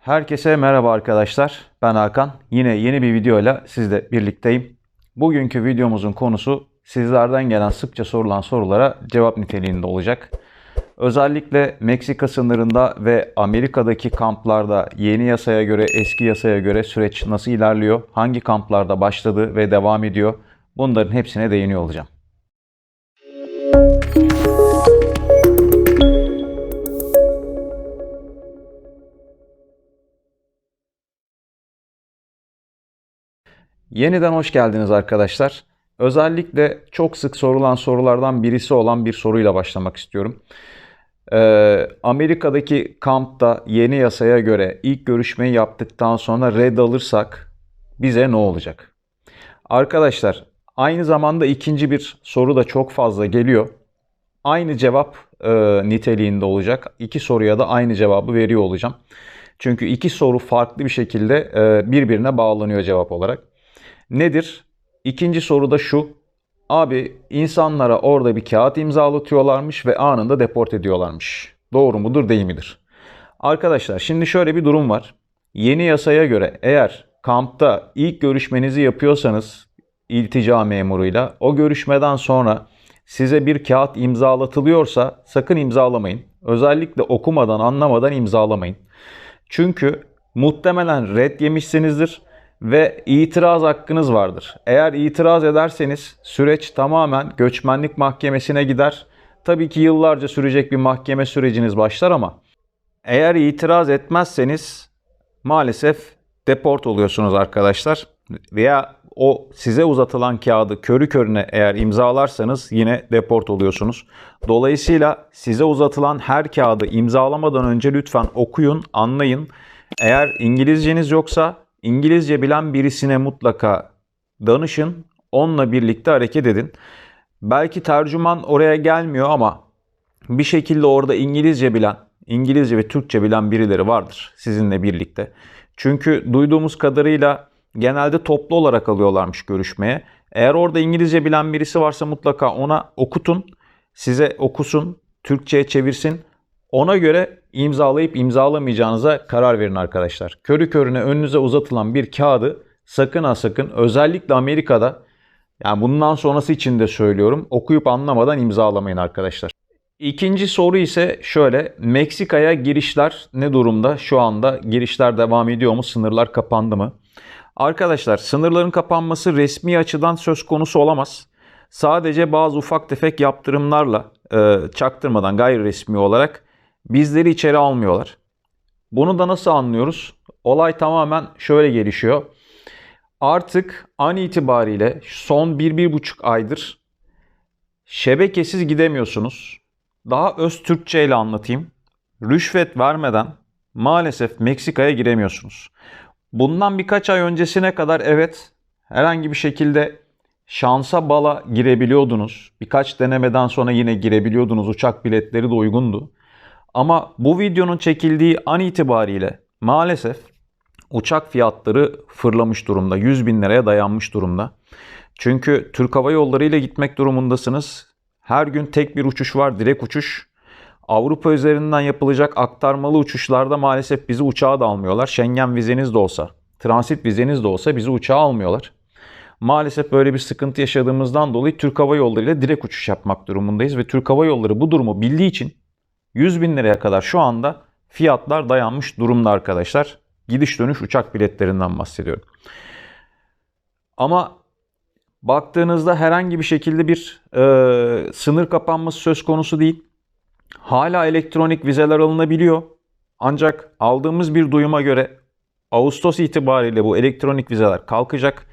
Herkese merhaba arkadaşlar. Ben Hakan. Yine yeni bir videoyla sizle birlikteyim. Bugünkü videomuzun konusu sizlerden gelen sıkça sorulan sorulara cevap niteliğinde olacak. Özellikle Meksika sınırında ve Amerika'daki kamplarda yeni yasaya göre eski yasaya göre süreç nasıl ilerliyor? Hangi kamplarda başladı ve devam ediyor? Bunların hepsine değiniyor olacağım. Yeniden hoş geldiniz arkadaşlar. Özellikle çok sık sorulan sorulardan birisi olan bir soruyla başlamak istiyorum. Ee, Amerika'daki kampta yeni yasaya göre ilk görüşmeyi yaptıktan sonra red alırsak bize ne olacak? Arkadaşlar aynı zamanda ikinci bir soru da çok fazla geliyor. Aynı cevap e, niteliğinde olacak. İki soruya da aynı cevabı veriyor olacağım. Çünkü iki soru farklı bir şekilde e, birbirine bağlanıyor cevap olarak. Nedir? İkinci soru da şu. Abi insanlara orada bir kağıt imzalatıyorlarmış ve anında deport ediyorlarmış. Doğru mudur değil midir? Arkadaşlar şimdi şöyle bir durum var. Yeni yasaya göre eğer kampta ilk görüşmenizi yapıyorsanız iltica memuruyla o görüşmeden sonra size bir kağıt imzalatılıyorsa sakın imzalamayın. Özellikle okumadan anlamadan imzalamayın. Çünkü muhtemelen red yemişsinizdir ve itiraz hakkınız vardır. Eğer itiraz ederseniz süreç tamamen göçmenlik mahkemesine gider. Tabii ki yıllarca sürecek bir mahkeme süreciniz başlar ama eğer itiraz etmezseniz maalesef deport oluyorsunuz arkadaşlar. Veya o size uzatılan kağıdı körü körüne eğer imzalarsanız yine deport oluyorsunuz. Dolayısıyla size uzatılan her kağıdı imzalamadan önce lütfen okuyun, anlayın. Eğer İngilizceniz yoksa İngilizce bilen birisine mutlaka danışın. Onunla birlikte hareket edin. Belki tercüman oraya gelmiyor ama bir şekilde orada İngilizce bilen, İngilizce ve Türkçe bilen birileri vardır sizinle birlikte. Çünkü duyduğumuz kadarıyla genelde toplu olarak alıyorlarmış görüşmeye. Eğer orada İngilizce bilen birisi varsa mutlaka ona okutun. Size okusun, Türkçe'ye çevirsin. Ona göre imzalayıp imzalamayacağınıza karar verin arkadaşlar. Körü körüne önünüze uzatılan bir kağıdı sakın ha sakın özellikle Amerika'da yani bundan sonrası için de söylüyorum okuyup anlamadan imzalamayın arkadaşlar. İkinci soru ise şöyle Meksika'ya girişler ne durumda? Şu anda girişler devam ediyor mu? Sınırlar kapandı mı? Arkadaşlar sınırların kapanması resmi açıdan söz konusu olamaz. Sadece bazı ufak tefek yaptırımlarla e, çaktırmadan gayri resmi olarak bizleri içeri almıyorlar. Bunu da nasıl anlıyoruz? Olay tamamen şöyle gelişiyor. Artık an itibariyle son 1-1,5 aydır şebekesiz gidemiyorsunuz. Daha öz Türkçe ile anlatayım. Rüşvet vermeden maalesef Meksika'ya giremiyorsunuz. Bundan birkaç ay öncesine kadar evet herhangi bir şekilde şansa bala girebiliyordunuz. Birkaç denemeden sonra yine girebiliyordunuz. Uçak biletleri de uygundu. Ama bu videonun çekildiği an itibariyle maalesef uçak fiyatları fırlamış durumda. 100 bin liraya dayanmış durumda. Çünkü Türk Hava Yolları ile gitmek durumundasınız. Her gün tek bir uçuş var, direkt uçuş. Avrupa üzerinden yapılacak aktarmalı uçuşlarda maalesef bizi uçağa da almıyorlar. Schengen vizeniz de olsa, transit vizeniz de olsa bizi uçağa almıyorlar. Maalesef böyle bir sıkıntı yaşadığımızdan dolayı Türk Hava Yolları ile direkt uçuş yapmak durumundayız. Ve Türk Hava Yolları bu durumu bildiği için 100 bin liraya kadar şu anda fiyatlar dayanmış durumda arkadaşlar. Gidiş dönüş uçak biletlerinden bahsediyorum. Ama baktığınızda herhangi bir şekilde bir e, sınır kapanması söz konusu değil. Hala elektronik vizeler alınabiliyor. Ancak aldığımız bir duyuma göre Ağustos itibariyle bu elektronik vizeler kalkacak.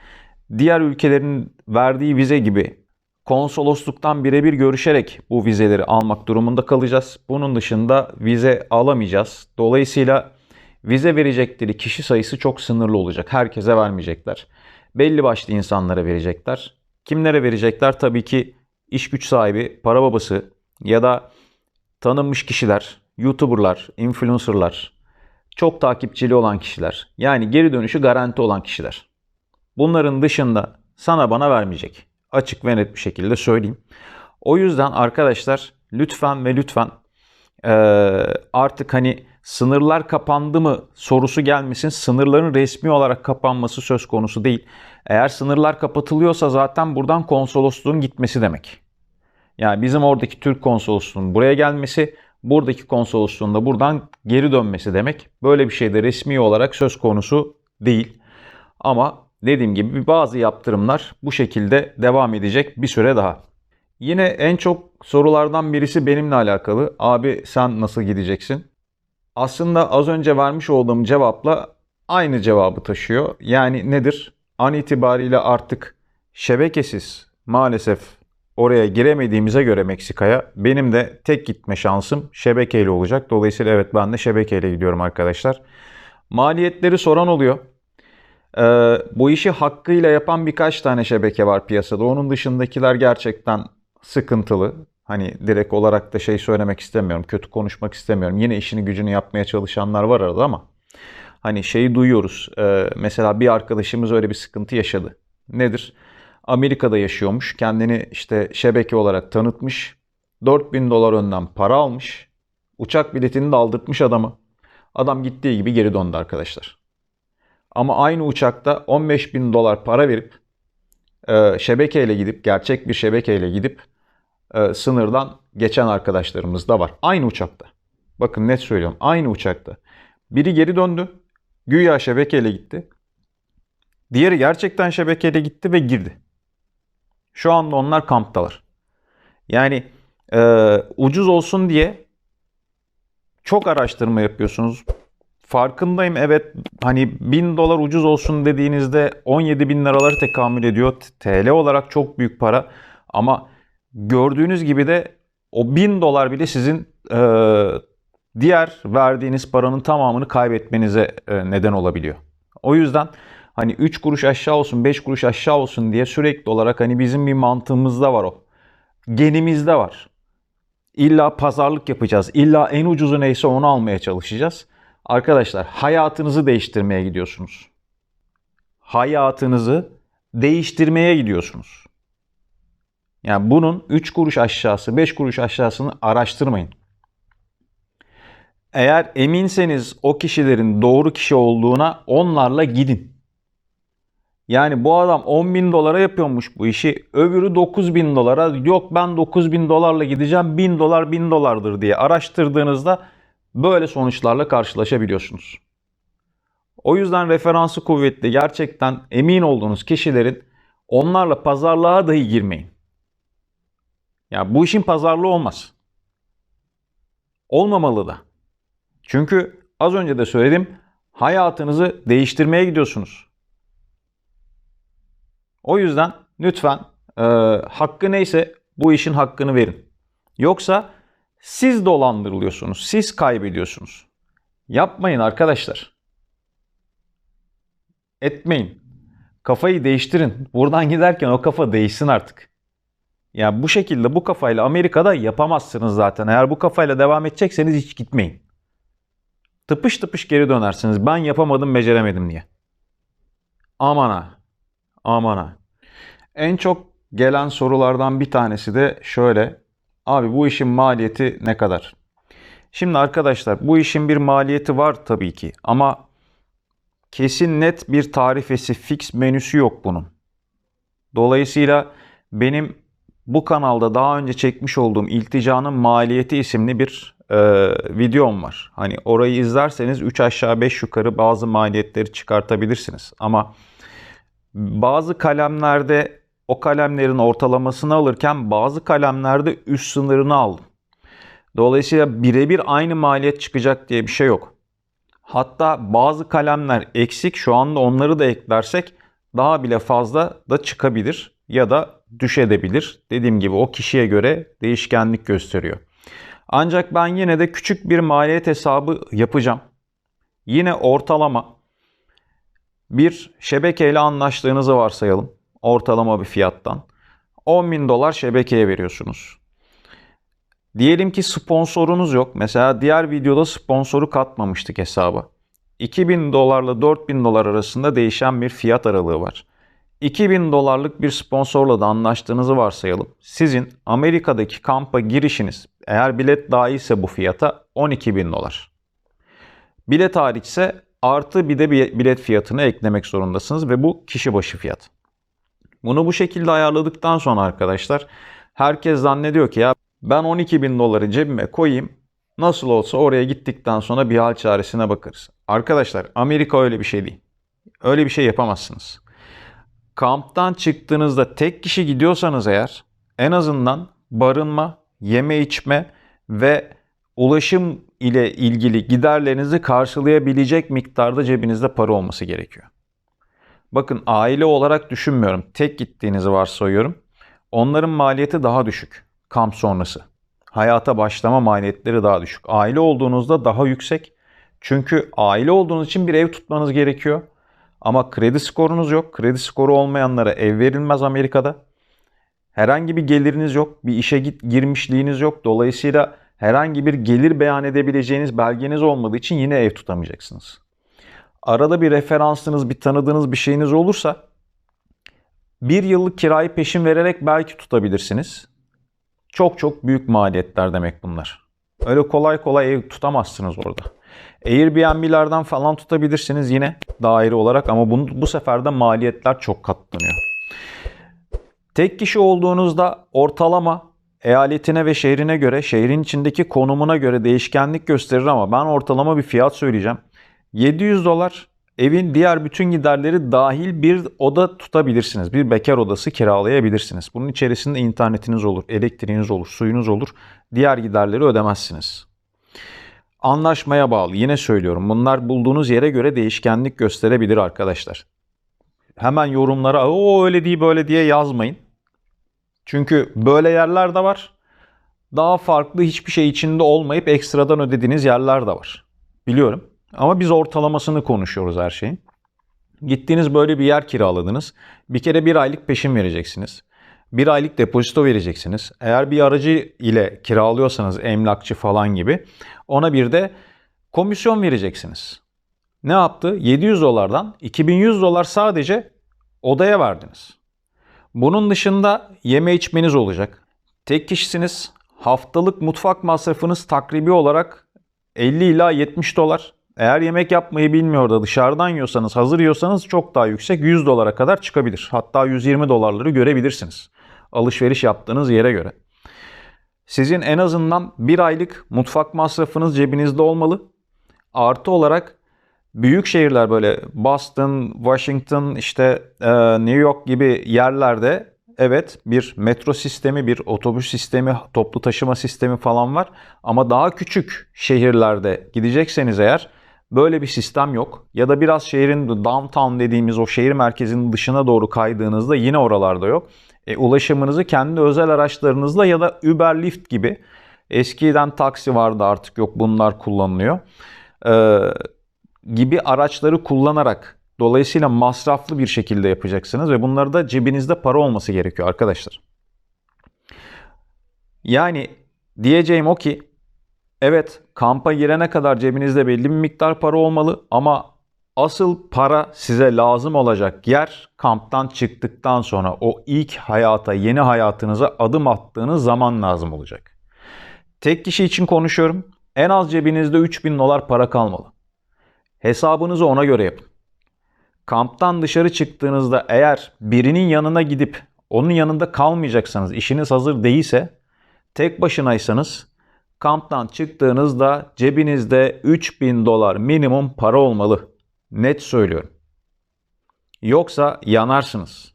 Diğer ülkelerin verdiği vize gibi konsolosluktan birebir görüşerek bu vizeleri almak durumunda kalacağız. Bunun dışında vize alamayacağız. Dolayısıyla vize verecekleri kişi sayısı çok sınırlı olacak. Herkese vermeyecekler. Belli başlı insanlara verecekler. Kimlere verecekler? Tabii ki iş güç sahibi, para babası ya da tanınmış kişiler, YouTuber'lar, influencer'lar, çok takipçili olan kişiler. Yani geri dönüşü garanti olan kişiler. Bunların dışında sana bana vermeyecek. Açık ve net bir şekilde söyleyeyim. O yüzden arkadaşlar lütfen ve lütfen e, artık hani sınırlar kapandı mı sorusu gelmesin. Sınırların resmi olarak kapanması söz konusu değil. Eğer sınırlar kapatılıyorsa zaten buradan konsolosluğun gitmesi demek. Yani bizim oradaki Türk konsolosluğunun buraya gelmesi, buradaki konsolosluğun da buradan geri dönmesi demek. Böyle bir şey de resmi olarak söz konusu değil. Ama dediğim gibi bazı yaptırımlar bu şekilde devam edecek bir süre daha. Yine en çok sorulardan birisi benimle alakalı. Abi sen nasıl gideceksin? Aslında az önce vermiş olduğum cevapla aynı cevabı taşıyor. Yani nedir? An itibariyle artık şebekesiz maalesef oraya giremediğimize göre Meksika'ya benim de tek gitme şansım şebekeyle olacak. Dolayısıyla evet ben de şebekeyle gidiyorum arkadaşlar. Maliyetleri soran oluyor. Ee, bu işi hakkıyla yapan birkaç tane şebeke var piyasada. Onun dışındakiler gerçekten sıkıntılı. Hani direkt olarak da şey söylemek istemiyorum. Kötü konuşmak istemiyorum. Yine işini gücünü yapmaya çalışanlar var arada ama hani şeyi duyuyoruz. Ee, mesela bir arkadaşımız öyle bir sıkıntı yaşadı. Nedir? Amerika'da yaşıyormuş. Kendini işte şebeke olarak tanıtmış. 4000 dolar önden para almış. Uçak biletini de aldırtmış adamı. Adam gittiği gibi geri döndü arkadaşlar. Ama aynı uçakta 15 bin dolar para verip e, şebekeyle gidip, gerçek bir şebekeyle gidip e, sınırdan geçen arkadaşlarımız da var. Aynı uçakta. Bakın net söylüyorum. Aynı uçakta. Biri geri döndü. Güya şebekeyle gitti. Diğeri gerçekten şebekeyle gitti ve girdi. Şu anda onlar kamptalar. Yani e, ucuz olsun diye çok araştırma yapıyorsunuz. Farkındayım evet hani 1000 dolar ucuz olsun dediğinizde 17 bin liraları tekamül ediyor. TL olarak çok büyük para ama gördüğünüz gibi de o 1000 dolar bile sizin e, diğer verdiğiniz paranın tamamını kaybetmenize e, neden olabiliyor. O yüzden hani 3 kuruş aşağı olsun 5 kuruş aşağı olsun diye sürekli olarak hani bizim bir mantığımızda var o. Genimizde var. İlla pazarlık yapacağız. İlla en ucuzu neyse onu almaya çalışacağız. Arkadaşlar hayatınızı değiştirmeye gidiyorsunuz. Hayatınızı değiştirmeye gidiyorsunuz. Yani bunun 3 kuruş aşağısı, 5 kuruş aşağısını araştırmayın. Eğer eminseniz o kişilerin doğru kişi olduğuna onlarla gidin. Yani bu adam 10 bin dolara yapıyormuş bu işi. Öbürü 9 bin dolara. Yok ben 9 bin dolarla gideceğim. 1000 dolar 1000 dolardır diye araştırdığınızda böyle sonuçlarla karşılaşabiliyorsunuz. O yüzden referansı kuvvetli gerçekten emin olduğunuz kişilerin onlarla pazarlığa dahi girmeyin. Ya bu işin pazarlığı olmaz. Olmamalı da. Çünkü az önce de söyledim hayatınızı değiştirmeye gidiyorsunuz. O yüzden lütfen e, hakkı neyse bu işin hakkını verin. Yoksa siz dolandırılıyorsunuz, siz kaybediyorsunuz. Yapmayın arkadaşlar. Etmeyin. Kafayı değiştirin. Buradan giderken o kafa değişsin artık. Yani bu şekilde bu kafayla Amerika'da yapamazsınız zaten. Eğer bu kafayla devam edecekseniz hiç gitmeyin. Tıpış tıpış geri dönersiniz. Ben yapamadım, beceremedim diye. Aman ha. Aman ha. En çok gelen sorulardan bir tanesi de şöyle. Abi bu işin maliyeti ne kadar? Şimdi arkadaşlar bu işin bir maliyeti var tabii ki ama kesin net bir tarifesi, fix menüsü yok bunun. Dolayısıyla benim bu kanalda daha önce çekmiş olduğum İlticanın Maliyeti isimli bir e, videom var. Hani orayı izlerseniz 3 aşağı 5 yukarı bazı maliyetleri çıkartabilirsiniz. Ama bazı kalemlerde o kalemlerin ortalamasını alırken bazı kalemlerde üst sınırını aldım. Dolayısıyla birebir aynı maliyet çıkacak diye bir şey yok. Hatta bazı kalemler eksik şu anda onları da eklersek daha bile fazla da çıkabilir ya da düşebilir. Dediğim gibi o kişiye göre değişkenlik gösteriyor. Ancak ben yine de küçük bir maliyet hesabı yapacağım. Yine ortalama bir şebekeyle anlaştığınızı varsayalım. Ortalama bir fiyattan. 10 bin dolar şebekeye veriyorsunuz. Diyelim ki sponsorunuz yok. Mesela diğer videoda sponsoru katmamıştık hesaba. 2000 dolarla 4000 dolar arasında değişen bir fiyat aralığı var. 2000 dolarlık bir sponsorla da anlaştığınızı varsayalım. Sizin Amerika'daki kampa girişiniz eğer bilet dahilse bu fiyata 12 bin dolar. Bilet hariçse artı bir de bilet fiyatını eklemek zorundasınız ve bu kişi başı fiyat. Bunu bu şekilde ayarladıktan sonra arkadaşlar herkes zannediyor ki ya ben 12 bin doları cebime koyayım nasıl olsa oraya gittikten sonra bir hal çaresine bakarız. Arkadaşlar Amerika öyle bir şey değil. Öyle bir şey yapamazsınız. Kamptan çıktığınızda tek kişi gidiyorsanız eğer en azından barınma, yeme içme ve ulaşım ile ilgili giderlerinizi karşılayabilecek miktarda cebinizde para olması gerekiyor. Bakın aile olarak düşünmüyorum. Tek gittiğinizi varsayıyorum. Onların maliyeti daha düşük kamp sonrası. Hayata başlama maliyetleri daha düşük. Aile olduğunuzda daha yüksek. Çünkü aile olduğunuz için bir ev tutmanız gerekiyor. Ama kredi skorunuz yok. Kredi skoru olmayanlara ev verilmez Amerika'da. Herhangi bir geliriniz yok. Bir işe git girmişliğiniz yok. Dolayısıyla herhangi bir gelir beyan edebileceğiniz belgeniz olmadığı için yine ev tutamayacaksınız. Arada bir referansınız, bir tanıdığınız bir şeyiniz olursa bir yıllık kirayı peşin vererek belki tutabilirsiniz. Çok çok büyük maliyetler demek bunlar. Öyle kolay kolay ev tutamazsınız orada. Airbnb'lerden falan tutabilirsiniz yine daire olarak ama bunu, bu sefer de maliyetler çok katlanıyor. Tek kişi olduğunuzda ortalama eyaletine ve şehrine göre, şehrin içindeki konumuna göre değişkenlik gösterir ama ben ortalama bir fiyat söyleyeceğim. 700 dolar evin diğer bütün giderleri dahil bir oda tutabilirsiniz. Bir bekar odası kiralayabilirsiniz. Bunun içerisinde internetiniz olur, elektriğiniz olur, suyunuz olur. Diğer giderleri ödemezsiniz. Anlaşmaya bağlı. Yine söylüyorum. Bunlar bulduğunuz yere göre değişkenlik gösterebilir arkadaşlar. Hemen yorumlara o öyle değil böyle diye yazmayın. Çünkü böyle yerler de var. Daha farklı hiçbir şey içinde olmayıp ekstradan ödediğiniz yerler de var. Biliyorum. Ama biz ortalamasını konuşuyoruz her şeyin. Gittiğiniz böyle bir yer kiraladınız. Bir kere bir aylık peşin vereceksiniz. Bir aylık depozito vereceksiniz. Eğer bir aracı ile kiralıyorsanız emlakçı falan gibi ona bir de komisyon vereceksiniz. Ne yaptı? 700 dolardan 2100 dolar sadece odaya verdiniz. Bunun dışında yeme içmeniz olacak. Tek kişisiniz. Haftalık mutfak masrafınız takribi olarak 50 ila 70 dolar. Eğer yemek yapmayı bilmiyor da dışarıdan yiyorsanız, hazır yiyorsanız çok daha yüksek 100 dolara kadar çıkabilir. Hatta 120 dolarları görebilirsiniz. Alışveriş yaptığınız yere göre. Sizin en azından bir aylık mutfak masrafınız cebinizde olmalı. Artı olarak büyük şehirler böyle Boston, Washington, işte e, New York gibi yerlerde evet bir metro sistemi, bir otobüs sistemi, toplu taşıma sistemi falan var. Ama daha küçük şehirlerde gidecekseniz eğer böyle bir sistem yok. Ya da biraz şehrin downtown dediğimiz o şehir merkezinin dışına doğru kaydığınızda yine oralarda yok. E, ulaşımınızı kendi özel araçlarınızla ya da Uber Lyft gibi eskiden taksi vardı artık yok bunlar kullanılıyor. Ee, gibi araçları kullanarak dolayısıyla masraflı bir şekilde yapacaksınız ve bunları da cebinizde para olması gerekiyor arkadaşlar. Yani diyeceğim o ki evet kampa girene kadar cebinizde belli bir miktar para olmalı ama asıl para size lazım olacak yer kamptan çıktıktan sonra o ilk hayata, yeni hayatınıza adım attığınız zaman lazım olacak. Tek kişi için konuşuyorum. En az cebinizde 3000 dolar para kalmalı. Hesabınızı ona göre yapın. Kamptan dışarı çıktığınızda eğer birinin yanına gidip onun yanında kalmayacaksanız, işiniz hazır değilse, tek başınaysanız kamptan çıktığınızda cebinizde 3000 dolar minimum para olmalı. Net söylüyorum. Yoksa yanarsınız.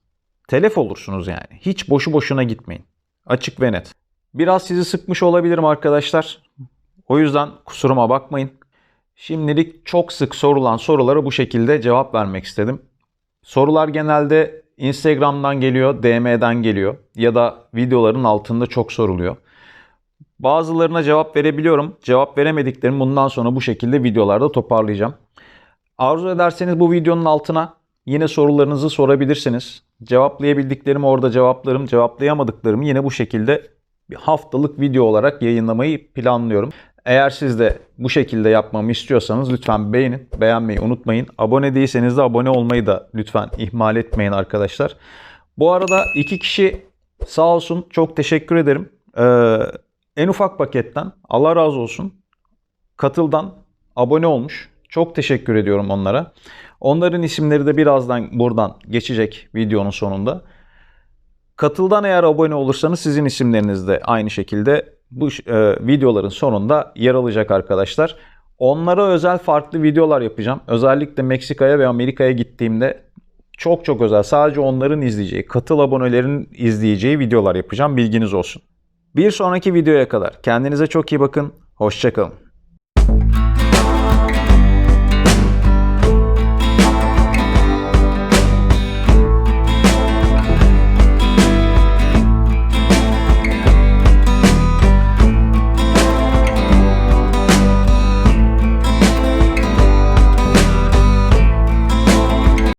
Telef olursunuz yani. Hiç boşu boşuna gitmeyin. Açık ve net. Biraz sizi sıkmış olabilirim arkadaşlar. O yüzden kusuruma bakmayın. Şimdilik çok sık sorulan sorulara bu şekilde cevap vermek istedim. Sorular genelde Instagram'dan geliyor, DM'den geliyor ya da videoların altında çok soruluyor. Bazılarına cevap verebiliyorum. Cevap veremediklerimi bundan sonra bu şekilde videolarda toparlayacağım. Arzu ederseniz bu videonun altına yine sorularınızı sorabilirsiniz. Cevaplayabildiklerimi orada cevaplarım, cevaplayamadıklarımı yine bu şekilde bir haftalık video olarak yayınlamayı planlıyorum. Eğer siz de bu şekilde yapmamı istiyorsanız lütfen beğenin, beğenmeyi unutmayın. Abone değilseniz de abone olmayı da lütfen ihmal etmeyin arkadaşlar. Bu arada iki kişi sağ olsun çok teşekkür ederim. Ee, en ufak paketten Allah razı olsun katıldan abone olmuş. Çok teşekkür ediyorum onlara. Onların isimleri de birazdan buradan geçecek videonun sonunda. Katıldan eğer abone olursanız sizin isimleriniz de aynı şekilde bu e, videoların sonunda yer alacak arkadaşlar. Onlara özel farklı videolar yapacağım. Özellikle Meksika'ya ve Amerika'ya gittiğimde çok çok özel sadece onların izleyeceği, katıl abonelerinin izleyeceği videolar yapacağım. Bilginiz olsun. Bir sonraki videoya kadar kendinize çok iyi bakın. Hoşçakalın.